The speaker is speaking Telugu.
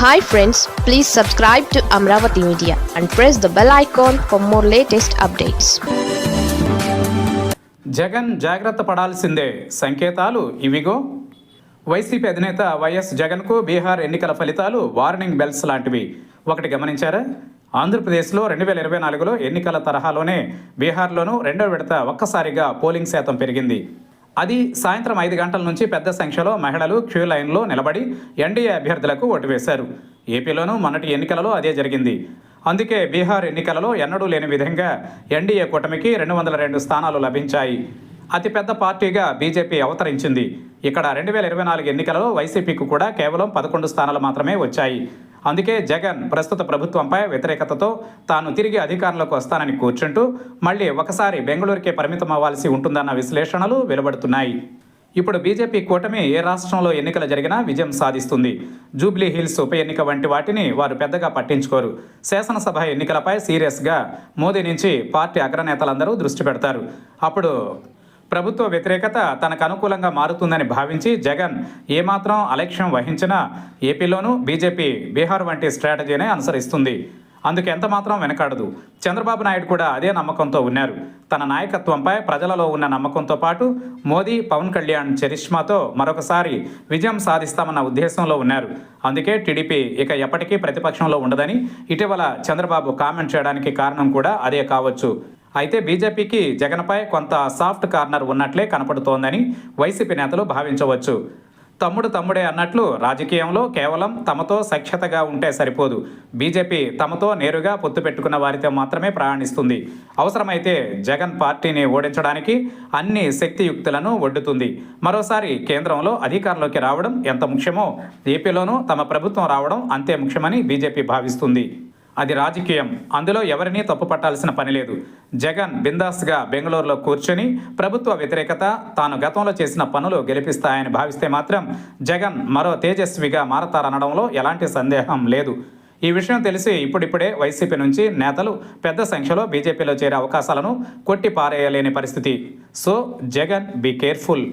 Hi friends please subscribe to Amaravati media and press the bell icon for more latest updates Jagan జాగ్రత్త పడాల్సిందే. సంకేతాలు ఇవిగో. వైసీపీ అధినేత వైఎస్ జగన్కు బీహార్ ఎన్నికల ఫలితాలు వార్నింగ్ బెల్స్ లాంటివి. ఒకటి గమనించారా? ఆంధ్రప్రదేశ్లో రెండు వేల ఇరవై నాలుగులో ఎన్నికల తరహాలోనే బీహార్లోనూ రెండో విడత ఒక్కసారిగా పోలింగ్ శాతం పెరిగింది. అది సాయంత్రం ఐదు గంటల నుంచి పెద్ద సంఖ్యలో మహిళలు క్యూ లైన్లో నిలబడి ఎన్డీఏ అభ్యర్థులకు ఓటు వేశారు. ఏపీలోనూ మొన్నటి ఎన్నికలలో అదే జరిగింది. అందుకే బీహార్ ఎన్నికలలో ఎన్నడూ లేని విధంగా ఎన్డీఏ కూటమికి రెండు వందల రెండు స్థానాలు లభించాయి. అతిపెద్ద పార్టీగా బీజేపీ అవతరించింది. ఇక్కడ రెండు వేల ఇరవై నాలుగు ఎన్నికలలో వైసీపీకి కూడా కేవలం పదకొండు స్థానాలు మాత్రమే వచ్చాయి. అందుకే జగన్ ప్రస్తుత ప్రభుత్వంపై వ్యతిరేకతతో తాను తిరిగి అధికారంలోకి వస్తానని కూర్చుంటూ మళ్ళీ ఒకసారి బెంగళూరుకే పరిమితం అవ్వాల్సి ఉంటుందన్న విశ్లేషణలు వెలువడుతున్నాయి. ఇప్పుడు బీజేపీ కూటమి ఏ రాష్ట్రంలో ఎన్నికలు జరిగినా విజయం సాధిస్తుంది. జూబ్లీ హిల్స్ ఉప ఎన్నిక వంటి వాటిని వారు పెద్దగా పట్టించుకోరు. శాసనసభ ఎన్నికలపై సీరియస్గా మోదీ నుంచి పార్టీ అగ్రనేతలందరూ దృష్టి పెడతారు. అప్పుడు ప్రభుత్వ వ్యతిరేకత తనకు అనుకూలంగా మారుతుందని భావించి జగన్ ఏమాత్రం అలక్ష్యం వహించినా ఏపీలోనూ బీజేపీ బీహార్ వంటి స్ట్రాటజీనే అనుసరిస్తుంది. అందుకు ఎంత మాత్రం వెనకాడదు. చంద్రబాబు నాయుడు కూడా అదే నమ్మకంతో ఉన్నారు. తన నాయకత్వంపై ప్రజలలో ఉన్న నమ్మకంతో పాటు మోదీ పవన్ కళ్యాణ్ చరిష్మాతో మరొకసారి విజయం సాధిస్తామన్న ఉద్దేశంలో ఉన్నారు. అందుకే టీడీపీ ఇక ఎప్పటికీ ప్రతిపక్షంలో ఉండదని ఇటీవల చంద్రబాబు కామెంట్ చేయడానికి కారణం కూడా అదే కావచ్చు. అయితే బీజేపీకి జగన్పై కొంత సాఫ్ట్ కార్నర్ ఉన్నట్లే కనపడుతోందని వైసీపీ నేతలు భావించవచ్చు. తమ్ముడు తమ్ముడే అన్నట్లు రాజకీయంలో కేవలం తమతో సఖ్యతగా ఉంటే సరిపోదు. బీజేపీ తమతో నేరుగా పొత్తు పెట్టుకున్న వారితో మాత్రమే ప్రయాణిస్తుంది. అవసరమైతే జగన్ పార్టీని ఓడించడానికి అన్ని శక్తియుక్తులను ఒడ్డుతుంది. మరోసారి కేంద్రంలో అధికారంలోకి రావడం ఎంత ముఖ్యమో ఏపీలోనూ తమ ప్రభుత్వం రావడం అంతే ముఖ్యమని బీజేపీ భావిస్తుంది. అది రాజకీయం. అందులో ఎవరినీ తప్పు పట్టాల్సిన పని లేదు. జగన్ బిందాస్గా బెంగళూరులో కూర్చొని ప్రభుత్వ వ్యతిరేకత తాను గతంలో చేసిన పనులు గెలిపిస్తాయని భావిస్తే మాత్రం జగన్ మరో తేజస్విగా మారతారనడంలో ఎలాంటి సందేహం లేదు. ఈ విషయం తెలిసి ఇప్పుడిప్పుడే వైసీపీ నుంచి నేతలు పెద్ద సంఖ్యలో బీజేపీలో చేరే అవకాశాలను కొట్టి పారేయలేని పరిస్థితి. So Jagan be careful.